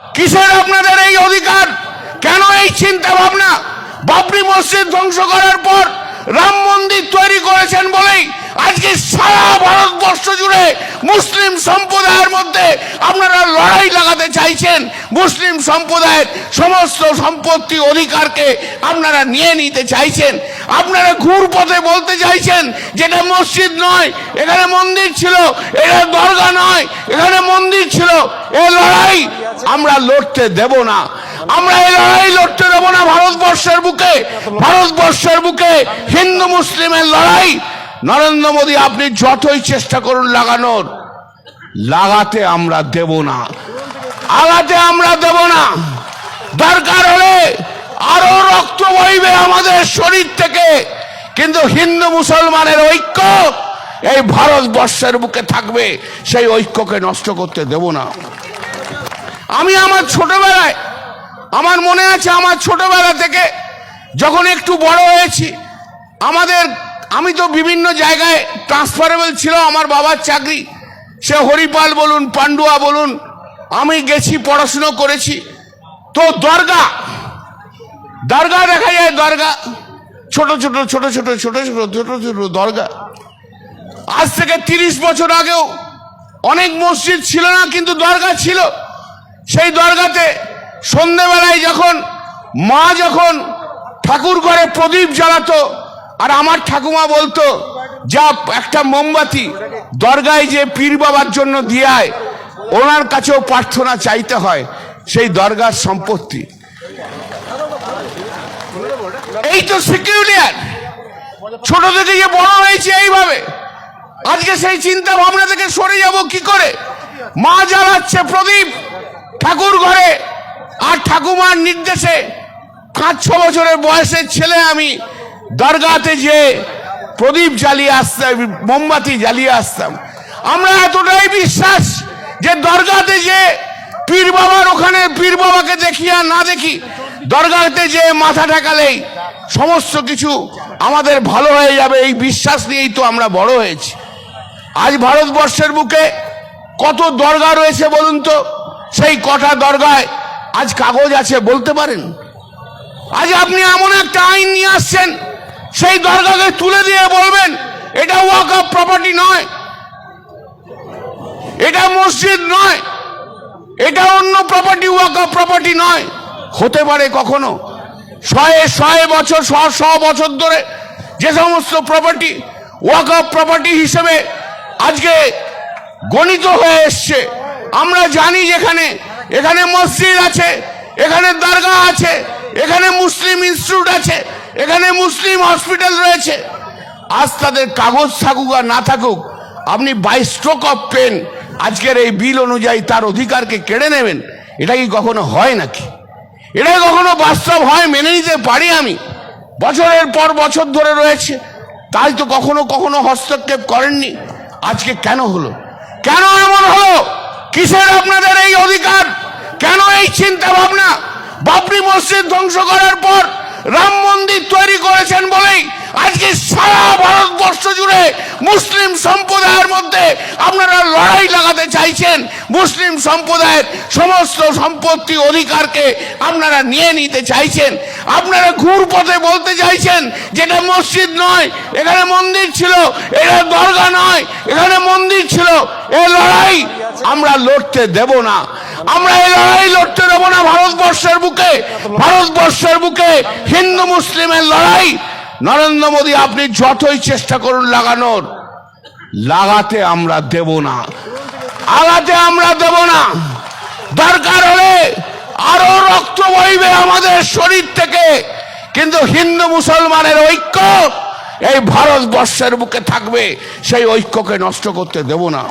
কিসের আপনাদের এই অধিকার? কেন এই চিন্তা ভাবনা বাবরি মসজিদ ধ্বংস করার পর রাম মন্দির তৈরি করেছেন বলেই মধ্যে আপনারা লড়াই লাগাতে চাইছেন, মুসলিম সম্প্রদায়ের সমস্ত সম্পত্তি অধিকারকে আপনারা নিয়ে নিতে চাইছেন। আপনারা ঘুর পথে বলতে চাইছেন যেটা মসজিদ নয়, এখানে মন্দির ছিল এটা দরগা নয়, এখানে মন্দির ছিল, এ লড়াই আমরা লড়তে দেব না। আমরা এই লড়াই লড়তে দেব না ভারতবর্ষের বুকে। ভারতবর্ষের বুকে হিন্দু মুসলিমের লড়াই। নরেন্দ্র মোদী, আপনি যতই চেষ্টা করুন লাগানোর। লাগাতে আমরা দেব না। আগাতে আমরা দেব না। দরকার হলে আরও রক্ত বইবে আমাদের শরীর থেকে। কিন্তু হিন্দু মুসলমানের ঐক্য এই ভারতবর্ষের বুকে থাকবে, সেই ঐক্যকে নষ্ট করতে দেব না। আমি আমার ছোটবেলায়, আমার মনে আছে আমার ছোটবেলা থেকে যখন একটু বড় হয়েছি, আমাদের, আমি তো বিভিন্ন জায়গায় ট্রান্সফারেবল ছিল, আমার বাবার চাকরি। সে হরিপাল বলুন, পান্ডুয়া বলুন, আমি গেছি, পড়াশুনো করেছি। তো দরগা দরগা দেখা যায় দরগা ছোট ছোট ছোট ছোট ছোট ছোট ছোট ছোট দরগা আজ থেকে তিরিশ বছর আগেও অনেক মসজিদ ছিল না, কিন্তু দরগা ছিল। সেই দরগাতে সন্ধেবেলায় যখন মা যখন ঠাকুর ঘরে প্রদীপ জ্বালাতো, আর আমার ঠাকুমা বলতো, যা একটা মোমবাতি দরগায় যে পীর বাবার জন্য দিয়ায় ওনার কাছেও প্রার্থনা চাইতে হয়, সেই দরগার সম্পত্তি। এই তো সিকিউরিয়ার ছোট থেকে যে বড় হয়েছে এইভাবে, আজকে সেই চিন্তা ভাবনা থেকে সরে যাব কি করে? মা জ্বালাচ্ছে প্রদীপ ঠাকুর ঘরে, আর ঠাকুমার নির্দেশে পাঁচ ছ বছরের বয়সের ছেলে আমি দরগাতে যে প্রদীপ জ্বালিয়ে আসতাম মোমবাতি জ্বালিয়ে আসতাম। আমরা এতটাই বিশ্বাস যে দরগাতে যে পীর বাবার ওখানে, পীর বাবাকে দেখি আর না দেখি, দরগাতে যে মাথা ঠেকালেই সমস্ত কিছু আমাদের ভালো হয়ে যাবে, এই বিশ্বাস নিয়েই তো আমরা বড় হয়েছি। আজ ভারতবর্ষের বুকে কত দরগা রয়েছে বলুন তো? সেই কটা দরগায় আজ কাগজ আছে, বলতে পারেন? আজ আপনি এমন একটা আইন নিয়ে আসছেন সেই দরগাকে তুলে দিয়ে বলবেন, এটা ওয়াক অফ প্রপার্টি নয়। এটা মসজিদ নয়। এটা অন্য প্রপার্টি ওয়াক অফ প্রপার্টি নয়। হতে পারে কখনো। শয়ে শয়ে বছর, শ শ বছর ধরে যে সমস্ত প্রপার্টি ওয়াক অফ প্রপার্টি হিসেবে আজকে গণিত হয়ে এসছে। আমরা জানি যেখানে, এখানে মসজিদ আছে, এখানে দরগা আছে এখানে মুসলিম ইনস্টিটিউট আছে, এখানে মুসলিম হসপিটাল রয়েছে। আজ তাদের কাগজ থাকুক আর না থাকুক, আপনি বাই স্ট্রোক অফ পেন আজকের এই বিল অনুযায়ী তার অধিকারকে কেড়ে নেবেন, এটা কি কখনো হয় নাকি? এটা কখনো বাস্তব হয়, মেনে নিতে পারি আমি? বছরের পর বছর ধরে রয়েছে, তাই তো কখনো কখনো হস্তক্ষেপ করেননি। আজকে কেন হলো? কেন এমন হলো? কিসের আপনাদের এই অধিকার? কেন এই চিন্তা ভাবনা বাবরি মসজিদ ধ্বংস করার পর রাম মন্দির তৈরি করেছেন বলেই আজকে সারা ভারতবর্ষ জুড়ে মুসলিম সম্প্রদায়ের মধ্যে আপনারা লড়াই লাগাতে চাইছেন। মুসলিম সম্প্রদায়ের সমস্ত সম্পত্তি অধিকারকে আপনারা নিয়ে নিতে চাইছেন। আপনারা ঘুর পথে বলতে চাইছেন যেটা মসজিদ নয়, এখানে মন্দির ছিল, এটা দরগা নয়, এখানে মন্দির ছিল, এ লড়াই আমরা লড়তে দেব না। আমরা এই লড়াই লড়তে দেব না ভারতবর্ষের ভারতবর্ষের বুকে হিন্দু মুসলিমের লড়াই। নরেন্দ্র মোদী, আপনি যতই চেষ্টা করুন লাগানোর, লাগাতে আমরা দেব না। আগাতে আমরা দেব না। দরকার হলে আরও রক্ত বইবে আমাদের শরীর থেকে। কিন্তু হিন্দু মুসলমানের ঐক্য এই ভারতবর্ষের বুকে থাকবে, সেই ঐক্যকে নষ্ট করতে দেব না।